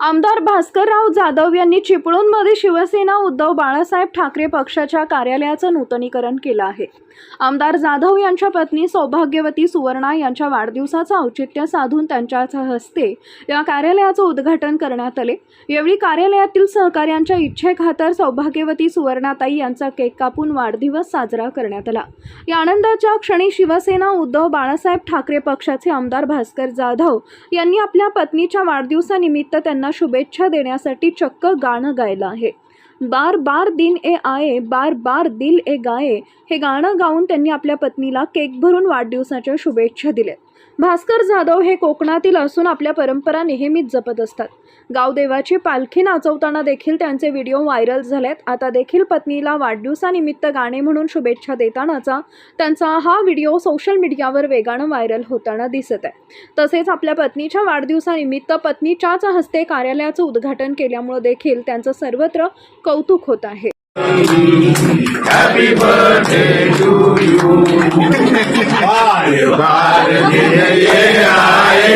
आमदार भास्करराव जाधव यांनी चिपळूणमध्ये शिवसेना उद्धव बाळासाहेब ठाकरे पक्षाच्या कार्यालयाचं नूतनीकरण केलं आहे. आमदार जाधव यांच्या पत्नी सौभाग्यवती सुवर्णा यांच्या वाढदिवसाचं औचित्य साधून त्यांच्याच हस्ते या कार्यालयाचं उद्घाटन करण्यात आले. यावेळी कार्यालयातील सहकाऱ्यांच्या इच्छेखातर सौभाग्यवती सुवर्णाताई यांचा केक कापून वाढदिवस साजरा करण्यात आला. या आनंदाच्या क्षणी शिवसेना उद्धव बाळासाहेब ठाकरे पक्षाचे आमदार भास्कर जाधव यांनी आपल्या पत्नीच्या वाढदिवसानिमित्त त्यांना शुभेच्छा देण्यासाठी चक्क गाणं गायलं आहे. बार बार दिन ए आये बार बार दिल ए गाये हे गाणं गाऊन त्यांनी आपल्या पत्नीला केक भरून वाढदिवसाच्या शुभेच्छा दिल्या. भास्कर जाधव हे कोकणातील असून आपल्या परंपरा नेहमीच जपत असतात. गावदेवाची पालखी नाचवताना देखील त्यांचे व्हिडिओ व्हायरल झालेत. आता देखील पत्नीला वाढदिवसानिमित्त गाणे म्हणून शुभेच्छा देतानाचा त्यांचा हा व्हिडिओ सोशल मीडियावर वेगानं व्हायरल होताना दिसत आहे. तसेच आपल्या पत्नीच्या वाढदिवसानिमित्त पत्नीच्याच हस्ते कार्यालयाचं उद्घाटन केल्यामुळे देखील त्यांचं सर्वत्र कौतुक होत आहे. बार बार दिन ये आए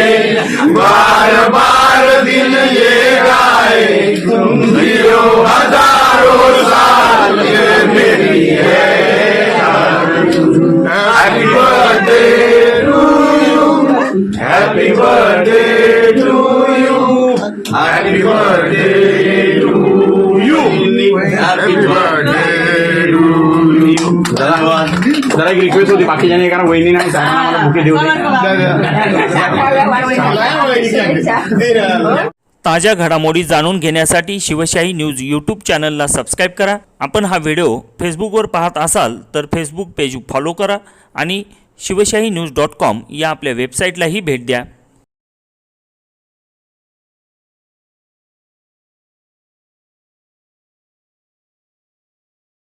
बार बार दिन ये आए तुम जियो हजारों साल ये मेरी है happy birthday to you happy birthday to you happy birthday जरा एक रिक्वेस्ट होती बाकीच्याने कारण वहिनी नाही साहेबांना मला बुके देऊ ताज्या घडामोडी जाणून घेण्यासाठी शिवशाही न्यूज यूट्यूब चॅनलला सबस्क्राईब करा. आपण हा व्हिडिओ फेसबुकवर पाहत असाल तर फेसबुक पेज फॉलो करा आणि शिवशाही न्यूज डॉट कॉम या आपल्या वेबसाईटलाही भेट द्या.